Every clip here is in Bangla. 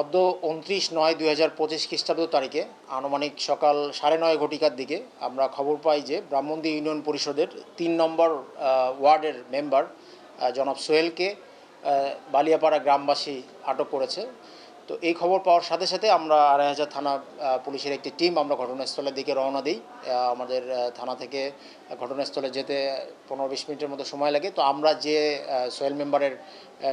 অদ্য উনত্রিশ নয় দুই হাজার পঁচিশ খ্রিস্টাব্দ তারিখে আনুমানিক সকাল সাড়ে নয় ঘটিকার দিকে আমরা খবর পাই যে ব্রাহ্মণদী ইউনিয়ন পরিষদের তিন নম্বর ওয়ার্ডের মেম্বার জনাব সোহেলকে বালিয়াপাড়া গ্রামবাসী আটক করেছে। তো এই খবর পাওয়ার সাথে সাথে আমরা আড়াই হাজার থানা পুলিশের একটি টিম আমরা ঘটনাস্থলের দিকে রওনা দিই। আমাদের থানা থেকে ঘটনাস্থলে যেতে পনেরো বিশ মিনিটের মতো সময় লাগে। তো আমরা যে সোয়েল মেম্বারের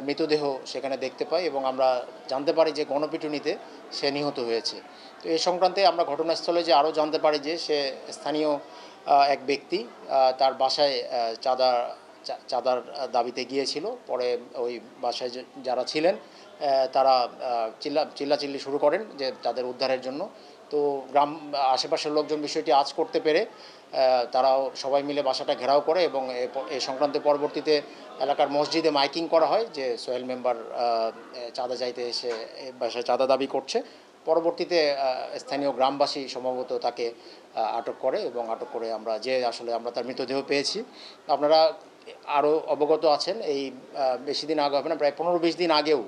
মৃতদেহ সেখানে দেখতে পাই এবং আমরা জানতে পারি যে গণপিটুনিতে সে নিহত হয়েছে। তো এই সংক্রান্তে আমরা ঘটনাস্থলে যে আরও জানতে পারি যে সে স্থানীয় এক ব্যক্তি তার বাসায় চাঁদা চাঁদার দাবিতে গিয়েছিল। পরে ওই বাসায় যারা ছিলেন তারা চিল্লা, চিল্লাচিল্লি শুরু করেন যে তাদের উদ্ধারের জন্য। তো গ্রাম, আশেপাশের লোকজন বিষয়টি আজ করতে পেরে তারাও সবাই মিলে বাসাটা ঘেরাও করে এবং এ সংক্রান্ত পরবর্তীতে এলাকার মসজিদে মাইকিং করা হয় যে সোহেল মেম্বার চাঁদা চাইতে এসে বাসায় চাঁদা দাবি করছে। পরবর্তীতে স্থানীয় গ্রামবাসী সম্ভবত তাকে আটক করে এবং আটক করে আমরা যে আসলে আমরা তার মৃতদেহ পেয়েছি। আপনারা আরও অবগত আছেন। এই বেশি দিন আগে হবে না, প্রায় পনেরো বিশ দিন আগেও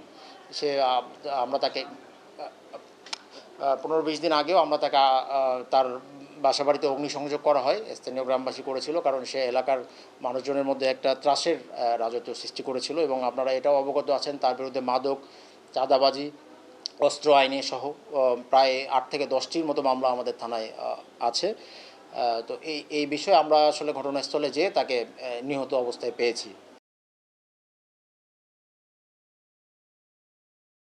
সে আমরা তাকে পনেরো বিশ দিন আগেও আমরা তাকে তার বাসা বাড়িতে অগ্নিসংযোগ করা হয়, স্থানীয় গ্রামবাসী করেছিল, কারণ সে এলাকার মানুষজনের মধ্যে একটা ত্রাসের রাজত্ব সৃষ্টি করেছিল এবং আপনারা এটাও অবগত আছেন, তার বিরুদ্ধে মাদক, চাঁদাবাজি, অস্ত্র আইনে সহ প্রায় আট থেকে দশটির মতো মামলা আমাদের থানায় আছে। তো এই এই বিষয়ে আমরা আসলে ঘটনাস্থলে যেয়ে তাকে নিহত অবস্থায় পেয়েছি।